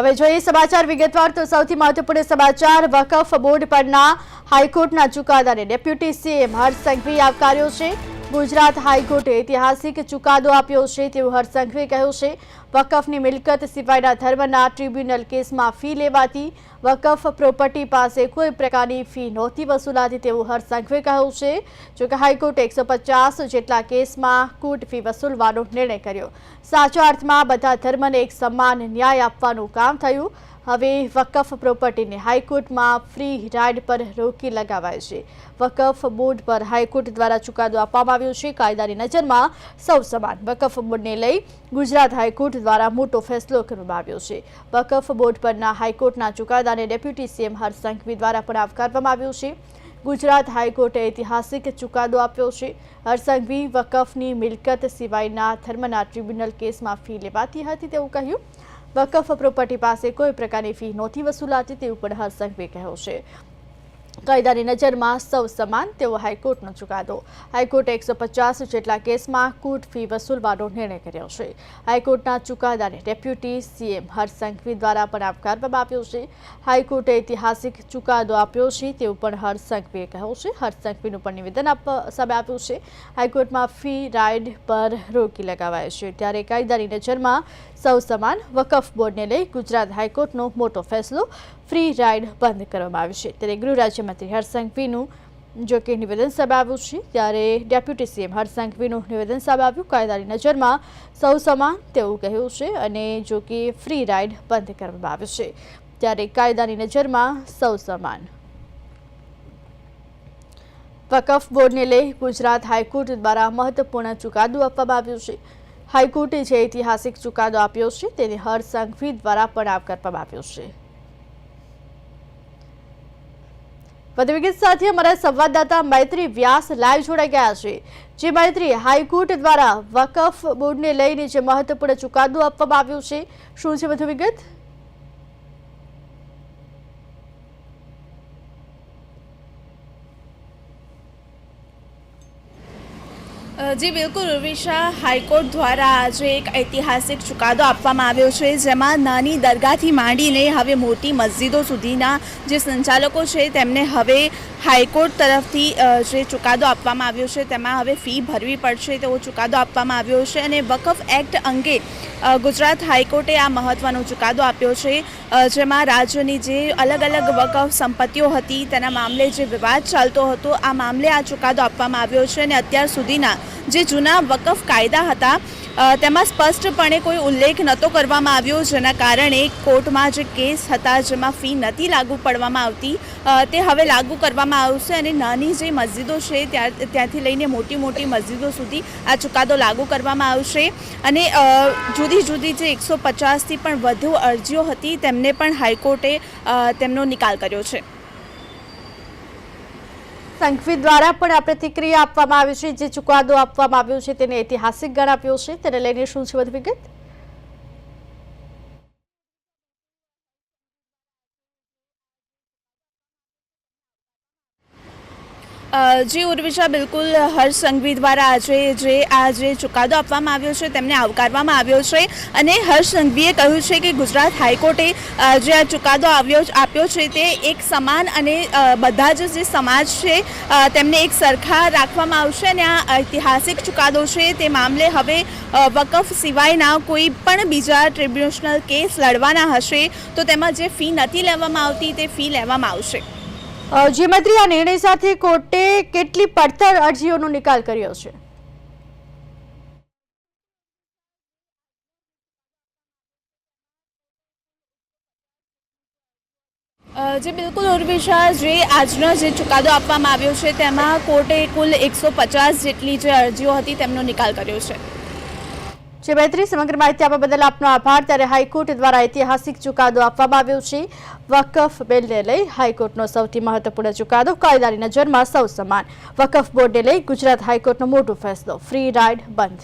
હવે જોઈએ સમાચાર વિગતવાર તો સૌથી મહત્વપૂર્ણ સમાચાર, વકફ બોર્ડ પરના હાઈકોર્ટના ચુકાદાને ડેપ્યુટી સીએમ હર્ષ સંઘવીએ આવકાર્યો છે. ગુજરાત હાઈકોર્ટે ઐતિહાસિક ચુકાદો આપ્યો છે, તેવું હરસંઘવે કહ્યું છે. વકફની મિલકત સિવાયના ધર્મના ટ્રિબ્યુનલ કેસમાં ફી લેવાતી વકફ પ્રોપર્ટી પાસે કોઈ પ્રકારની ફી નહોતી વસૂલાતી, તેવું હરસંઘવે કહ્યું છે. જોકે હાઈકોર્ટે એકસો જેટલા કેસમાં કૂટ ફી વસૂલવાનો નિર્ણય કર્યો. સાચા અર્થમાં બધા ધર્મને એક સમાન ન્યાય આપવાનું કામ થયું. હવે વકફ પ્રોપર્ટીને હાઈકોર્ટમાં ફ્રી રાઇડ પર રોકી લગાવાય છે. વકફ બોર્ડ પર હાઈકોર્ટ દ્વારા ચુકાદો આપવામાં આવ્યો છે. કાયદાની નજરમાં સૌ સમાન. વકફ બોર્ડને લઈ ગુજરાત હાઈકોર્ટ દ્વારા મોટો ફેસલો કરવામાં આવ્યો છે. વકફ બોર્ડ પરના હાઈકોર્ટના ચુકાદાને ડેપ્યુટી સીએમ હર્ષ સંઘવી દ્વારા પણ આવકારવામાં આવ્યો છે. ગુજરાત હાઈકોર્ટે ઐતિહાસિક ચુકાદો આપ્યો છે. હરસંઘવી વકફની મિલકત સિવાયના ધર્મના ટ્રિબ્યુનલ કેસમાં ફી લેવાતી હતી તેવું કહ્યું. વકફ પ્રોપર્ટી પાસે કોઈ પ્રકારની ફી નહોતી વસૂલાતી તેવું પણ હરસંઘવે કહ્યું છે. કાયદાની નજરમાં સૌ સમાન તેવો હાઈકોર્ટનો ચુકાદો. હાઈકોર્ટે એકસો પચાસ જેટલા કેસમાં કૂટ ફી વસૂલવાનો નિર્ણય કર્યો છે. હાઈકોર્ટના ચુકાદાને ડેપ્યુટી સીએમ હર્ષ દ્વારા પણ આવકારવામાં આવ્યો છે. હાઈકોર્ટે ઐતિહાસિક ચુકાદો આપ્યો છે તેવું પણ હર્ષ કહ્યું છે. હર્ષ પણ નિવેદન આપવા સામે આપ્યું છે. હાઈકોર્ટમાં ફી, રાઇડ પર રોકી લગાવાય છે. ત્યારે કાયદાની નજરમાં સૌ સમાન વકફ બોર્ડને લઈ ગુજરાત હાઈકોર્ટનો મોટો ફેસલો ફ્રી રાઇડ બંધ કરવામાં આવી છે. ત્યારે ગૃહ રાજ્યમંત્રી હરસંઘવીનું સંઘવીનું જો કે નિવેદન સામે આવ્યું છે, ત્યારે ડેપ્યુટી સીએમ હરસંઘવીનું સંઘવીનું નિવેદન સામે આવ્યું કાયદાની નજરમાં સૌ સમાન તેવું કહ્યું છે અને જો કે ફ્રી રાઇડ બંધ કરવામાં આવ્યું છે. ત્યારે કાયદાની નજરમાં સૌ સમાન. વકફ બોર્ડને લઈ ગુજરાત હાઈકોર્ટ દ્વારા મહત્વપૂર્ણ ચુકાદો આપવામાં આવ્યો છે. હાઈકોર્ટે જે ઐતિહાસિક ચુકાદો આપ્યો છે, તેને હર્ષ સંઘવી દ્વારા પણ આવકારવામાં આવ્યો છે. વધુ વિગત સાથે અમારા સંવાદદાતા મૈત્રી વ્યાસ લાઈવ જોડાઈ ગયા છે. જે મૈત્રી હાઈકોર્ટ દ્વારા વકફ બોર્ડને લઈને જે મહત્વપૂર્ણ ચુકાદો આપવામાં આવ્યો છે. શું છે વધુ વિગત? જી, બિલકુલ ઉર્વિશા હાઈકોર્ટ દ્વારા આજે એક ઐતિહાસિક ચુકાદો આપવામાં આવ્યો છે, જેમાં નાની દરગાહથી માંડીને હવે મોટી મસ્જિદો સુધીના જે સંચાલકો છે, તેમને હવે હાઈકોર્ટ તરફથી જે ચુકાદો આપવામાં આવ્યો છે, તેમાં હવે ફી ભરવી પડશે તેવો ચુકાદો આપવામાં આવ્યો છે અને વકફ એક્ટ અંગે ગુજરાત હાઈકોર્ટે આ મહત્વનો ચુકાદો આપ્યો છે જેમાં રાજ્યની જે અલગ અલગ વકફ સંપત્તિઓ હતી, તેના મામલે જે વિવાદ ચાલતો હતો, આ મામલે આ ચુકાદો આપવામાં આવ્યો છે અને અત્યાર સુધીના જે જૂના વકફ કાયદા હતા તેમાં સ્પષ્ટપણે કોઈ ઉલ્લેખ નહોતો કરવામાં આવ્યો, જેના કારણે કોર્ટમાં જે કેસ હતા, જેમાં ફી નથી લાગુ પડવામાં આવતી તે હવે લાગુ કરવામાં આવશે અને નાની જે મસ્જિદો છે ત્યાં ત્યાંથી લઈને મોટી મોટી મસ્જિદો સુધી આ ચુકાદો લાગુ કરવામાં આવશે. અને જુદી જુદી જે એકસો પચાસથી પણ વધુ અરજીઓ હતી, તેમને પણ હાઈકોર્ટે તેમનો નિકાલ કર્યો છે. સંઘવી દ્વારા પણ આ પ્રતિક્રિયા આપવામાં આવી છે, જે ચુકાદો આપવામાં આવ્યો છે, તેને ઐતિહાસિક ગણાવ્યો છે. તેને લઈને શું છે વધુ વિગત? જી, ઉર્વિશા, બિલકુલ, હર્ષ સંઘવી દ્વારા આજે જે આ જે ચુકાદો આપવામાં આવ્યો છે, તેમને આવકારવામાં આવ્યો છે. અને હર્ષ સંઘવીએ કહ્યું છે કે ગુજરાત હાઈકોર્ટે જે આ ચુકાદો આવ્યો આપ્યો છે તે એક સમાન અને બધા જ જે સમાજ છે તેમને એક સરખા રાખવામાં આવશે અને આ ઐતિહાસિક ચુકાદો છે તે મામલે હવે વકફ સિવાયના કોઈ પણ બીજા ટ્રિબ્યુનલ કેસ લડવાના હશે તો તેમાં જે ફી નથી લેવામાં આવતી તે ફી લેવામાં આવશે. જે આ નિર્ણય સાથે કોર્ટે કેટલી પડતર અરજીઓનો નિકાલ કર્યો છે? જે બિલકુલ ઉર્વિશા જે આજનો જે ચુકાદો આપવામાં આવ્યો છે, તેમાં કોર્ટે કુલ એકસો પચાસ જેટલી જે અરજીઓ હતી, તેમનો નિકાલ કર્યો છે. જે મૈત્રી સમગ્ર માહિતી આપવા બદલ આપનો આભાર. ત્યારે હાઈકોર્ટ દ્વારા ઐતિહાસિક ચુકાદો આપવામાં આવ્યો છે. વકફ બિલને લઈ હાઈકોર્ટનો સૌથી મહત્વપૂર્ણ ચુકાદો કાયદાની નજરમાં સૌ સમાન. વકફ બોર્ડને લઈ ગુજરાત હાઈકોર્ટનો મોટો ફેસલો. ફ્રી રાઇડ બંધ.